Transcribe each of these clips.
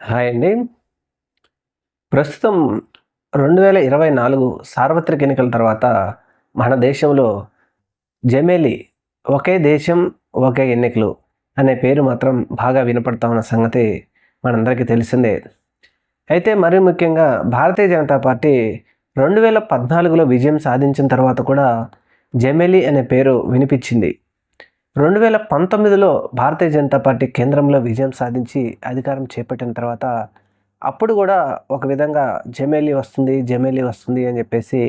Hi అండి. ప్రస్తుతం రెండు వేల ఇరవై నాలుగు సార్వత్రిక ఎన్నికల తర్వాత మన దేశంలో జమేలి ఒకే దేశం ఒకే ఎన్నికలు అనే పేరు మాత్రం బాగా వినపడతా ఉన్న సంగతి మనందరికీ తెలిసిందే. అయితే మరీ ముఖ్యంగా భారతీయ జనతా పార్టీ రెండు వేల పద్నాలుగులో విజయం సాధించిన తర్వాత కూడా జమేలి అనే పేరు వినిపించింది. రెండు వేల పంతొమ్మిదిలో భారతీయ జనతా పార్టీ కేంద్రంలో విజయం సాధించి అధికారం చేపట్టిన తర్వాత అప్పుడు కూడా ఒక విధంగా జమేలీ వస్తుంది జమేలీ వస్తుంది అని చెప్పేసి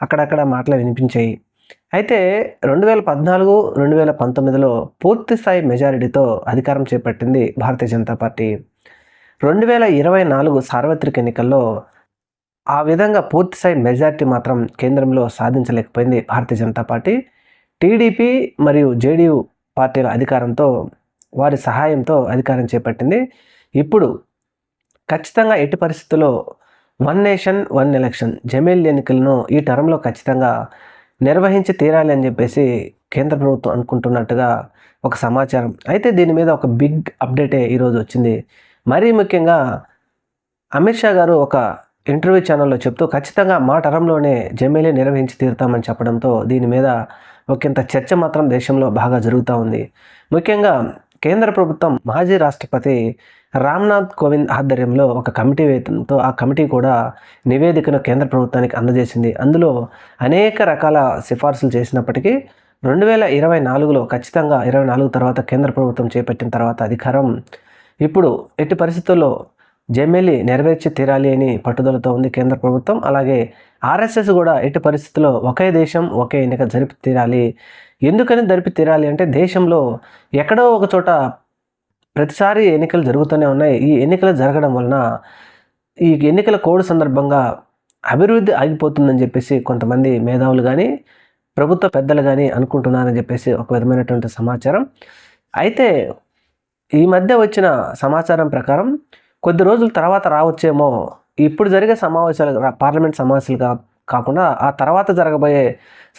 అక్కడక్కడ మాటలు వినిపించాయి. అయితే రెండు వేల పద్నాలుగు రెండు వేల పంతొమ్మిదిలో పూర్తి స్థాయి మెజారిటీతో అధికారం చేపట్టింది భారతీయ జనతా పార్టీ. రెండు వేల ఇరవై నాలుగు సార్వత్రిక ఎన్నికల్లో ఆ విధంగా పూర్తి స్థాయి మెజారిటీ మాత్రం కేంద్రంలో సాధించలేకపోయింది భారతీయ జనతా పార్టీ. టీడీపీ మరియు జేడీయూ పార్టీల అధికారంతో వారి సహాయంతో అధికారం చేపట్టింది. ఇప్పుడు ఖచ్చితంగా ఎట్టి పరిస్థితుల్లో వన్ నేషన్ వన్ ఎలక్షన్ జమేల్ ఎన్నికలను ఈ టర్మ్లో ఖచ్చితంగా నిర్వహించి తీరాలి అని చెప్పేసి కేంద్ర ప్రభుత్వం అనుకుంటున్నట్టుగా ఒక సమాచారం. అయితే దీని మీద ఒక బిగ్ అప్డేటే ఈరోజు వచ్చింది. మరీ ముఖ్యంగా అమిత్ షా గారు ఒక ఇంటర్వ్యూ ఛానల్లో చెప్తూ ఖచ్చితంగా మా టరంలోనే జమేలీ నిర్వహించి తీరుతామని చెప్పడంతో దీని మీద ఒకంత చర్చ మాత్రం దేశంలో బాగా జరుగుతూ ఉంది. ముఖ్యంగా కేంద్ర ప్రభుత్వం మాజీ రాష్ట్రపతి రామ్నాథ్ కోవింద్ ఆధ్వర్యంలో ఒక కమిటీ వేతంతో ఆ కమిటీ కూడా నివేదికను కేంద్ర ప్రభుత్వానికి అందజేసింది. అందులో అనేక రకాల సిఫార్సులు చేసినప్పటికీ రెండు వేల ఇరవై నాలుగులో ఖచ్చితంగా ఇరవై నాలుగు తర్వాత కేంద్ర ప్రభుత్వం చేపట్టిన తర్వాత అధికారం ఇప్పుడు ఎట్టి పరిస్థితుల్లో జెమ్మెల్లి నెరవేర్చి తీరాలి అని పట్టుదలతో ఉంది కేంద్ర ప్రభుత్వం. అలాగే ఆర్ఎస్ఎస్ కూడా ఎట్టి పరిస్థితుల్లో ఒకే దేశం ఒకే ఎన్నిక జరిపి తీరాలి. ఎందుకని జరిపి తీరాలి అంటే దేశంలో ఎక్కడో ఒక చోట ప్రతిసారి ఎన్నికలు జరుగుతూనే ఉన్నాయి. ఈ ఎన్నికలు జరగడం వలన ఈ ఎన్నికల కోడ్ సందర్భంగా అభివృద్ధి ఆగిపోతుందని చెప్పేసి కొంతమంది మేధావులు కానీ ప్రభుత్వ పెద్దలు కానీ అనుకుంటున్నారని చెప్పేసి ఒక విధమైనటువంటి సమాచారం. అయితే ఈ మధ్య వచ్చిన సమాచారం ప్రకారం కొద్ది రోజుల తర్వాత రావచ్చేమో. ఇప్పుడు జరిగే సమావేశాలు పార్లమెంట్ సమావేశాలు కాకుండా ఆ తర్వాత జరగబోయే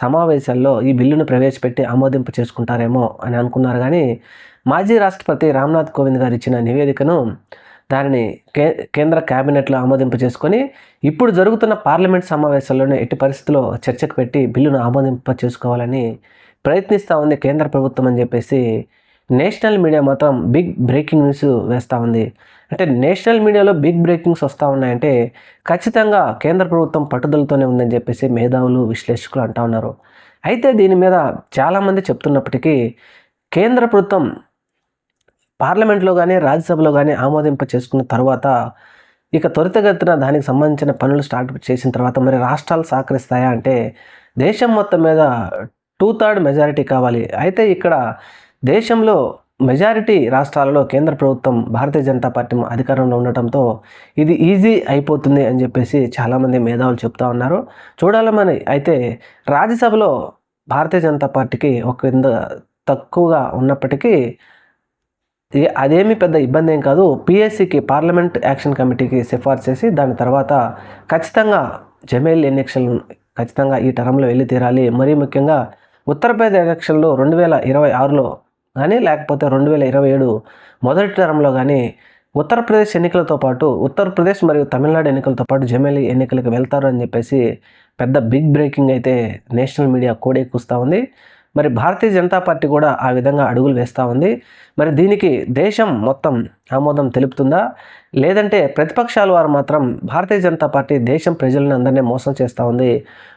సమావేశాల్లో ఈ బిల్లును ప్రవేశపెట్టి ఆమోదింపు చేసుకుంటారేమో అని అనుకున్నారు. కానీ మాజీ రాష్ట్రపతి రామ్నాథ్ కోవింద్ గారు ఇచ్చిన నివేదికను దానిని కే కేంద్ర క్యాబినెట్లో ఆమోదింపు చేసుకొని ఇప్పుడు జరుగుతున్న పార్లమెంట్ సమావేశాల్లోనే ఎట్టి పరిస్థితుల్లో చర్చకు పెట్టి బిల్లును ఆమోదింప చేసుకోవాలని ప్రయత్నిస్తూ ఉంది కేంద్ర ప్రభుత్వం అని చెప్పేసి నేషనల్ మీడియా మాత్రం బిగ్ బ్రేకింగ్ న్యూస్ వేస్తూ ఉంది. అంటే నేషనల్ మీడియాలో బిగ్ బ్రేకింగ్స్ వస్తూ ఉన్నాయంటే ఖచ్చితంగా కేంద్ర ప్రభుత్వం పట్టుదలతోనే ఉందని చెప్పేసి మేధావులు విశ్లేషకులు అంటూ ఉన్నారు. అయితే దీని మీద చాలామంది చెప్తున్నప్పటికీ కేంద్ర ప్రభుత్వం పార్లమెంట్లో కానీ రాజ్యసభలో కానీ ఆమోదింప చేసుకున్న తర్వాత ఇక త్వరితగతిన దానికి సంబంధించిన పనులు స్టార్ట్ చేసిన తర్వాత మరి రాష్ట్రాలు సహకరిస్తాయా అంటే దేశం మొత్తం మీద టూ థర్డ్ మెజారిటీ కావాలి. అయితే ఇక్కడ దేశంలో మెజారిటీ రాష్ట్రాలలో కేంద్ర ప్రభుత్వం భారతీయ జనతా పార్టీ అధికారంలో ఉండటంతో ఇది ఈజీ అయిపోతుంది అని చెప్పేసి చాలామంది మేధావులు చెప్తా ఉన్నారు. చూడాలని అయితే రాజ్యసభలో భారతీయ జనతా పార్టీకి ఒక కింద తక్కువగా ఉన్నప్పటికీ ఏ- అదేమీ పెద్ద ఇబ్బంది ఏం కాదు. పిఎస్సికి పార్లమెంట్ యాక్షన్ కమిటీకి సిఫార్సు చేసి దాని తర్వాత ఖచ్చితంగా జమేల్ ఎన్నికలు ఖచ్చితంగా ఈ టర్మ్లో వెళ్ళి తీరాలి. మరీ ముఖ్యంగా ఉత్తరప్రదేశ్ ఎలక్షన్లో రెండు వేల ఇరవై ఆరులో కానీ లేకపోతే రెండు వేల ఇరవై ఏడు మొదటి టర్మ్లో కానీ ఉత్తరప్రదేశ్ ఎన్నికలతో పాటు ఉత్తరప్రదేశ్ మరియు తమిళనాడు ఎన్నికలతో పాటు జమేలి ఎన్నికలకు వెళ్తారు అని చెప్పేసి పెద్ద బిగ్ బ్రేకింగ్ అయితే నేషనల్ మీడియా కోడెక్కుస్తూ ఉంది. మరి భారతీయ జనతా పార్టీ కూడా ఆ విధంగా అడుగులు వేస్తూ ఉంది. మరి దీనికి దేశం మొత్తం ఆమోదం తెలుపుతుందా? లేదంటే ప్రతిపక్షాల వారు మాత్రం భారతీయ జనతా పార్టీ దేశం ప్రజలను అందరినీ మోసం చేస్తూ ఉంది.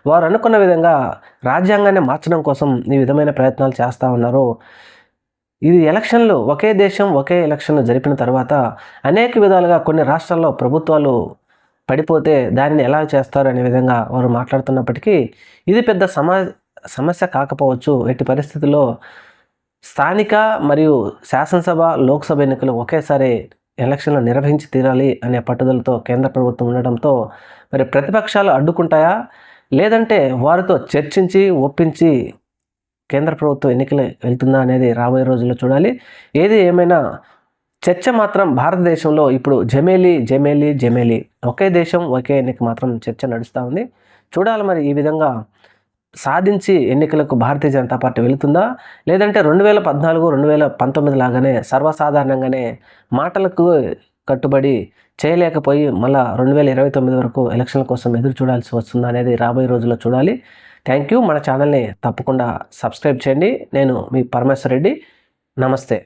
వారు అనుకున్న విధంగా రాజ్యాంగాన్ని మార్చడం కోసం ఈ విధమైన ప్రయత్నాలు చేస్తూ ఉన్నారు. ఇది ఎలక్షన్లు ఒకే దేశం ఒకే ఎలక్షన్లు జరిపిన తర్వాత అనేక విధాలుగా కొన్ని రాష్ట్రాల్లో ప్రభుత్వాలు పడిపోతే దానిని ఎలా చేస్తారు అనే విధంగా వారు మాట్లాడుతున్నప్పటికీ ఇది పెద్ద సమా సమస్య కాకపోవచ్చు. ఎట్టి పరిస్థితుల్లో స్థానిక మరియు శాసనసభ లోక్సభ ఎన్నికలు ఒకేసారి ఎలక్షన్లు నిర్వహించి తీరాలి అనే పట్టుదలతో కేంద్ర ప్రభుత్వం ఉండడంతో మరి ప్రతిపక్షాలు అడ్డుకుంటాయా? లేదంటే వారితో చర్చించి ఒప్పించి కేంద్ర ప్రభుత్వం ఎన్నికలు వెళ్తుందా అనేది రాబోయే రోజుల్లో చూడాలి. ఏది ఏమైనా చర్చ మాత్రం భారతదేశంలో ఇప్పుడు జమేలి జమేలి జమేలి ఒకే దేశం ఒకే ఎన్నిక మాత్రం చర్చ నడుస్తూ ఉంది. చూడాలి మరి ఈ విధంగా సాధించి ఎన్నికలకు భారతీయ జనతా పార్టీ వెళుతుందా? లేదంటే రెండు వేల పద్నాలుగు రెండు వేల పంతొమ్మిది లాగానే సర్వసాధారణంగానే మాటలకు కట్టుబడి చేయలేకపోయి మళ్ళా రెండు వేల ఇరవై తొమ్మిది వరకు ఎలక్షన్ల కోసం ఎదురు చూడాల్సి వస్తుందా అనేది రాబోయే రోజుల్లో చూడాలి. థ్యాంక్ యూ మన ఛానల్ని తప్పకుండా సబ్స్క్రైబ్ చేయండి. నేను మీ పరమేశ్వర్ రెడ్డి. నమస్తే.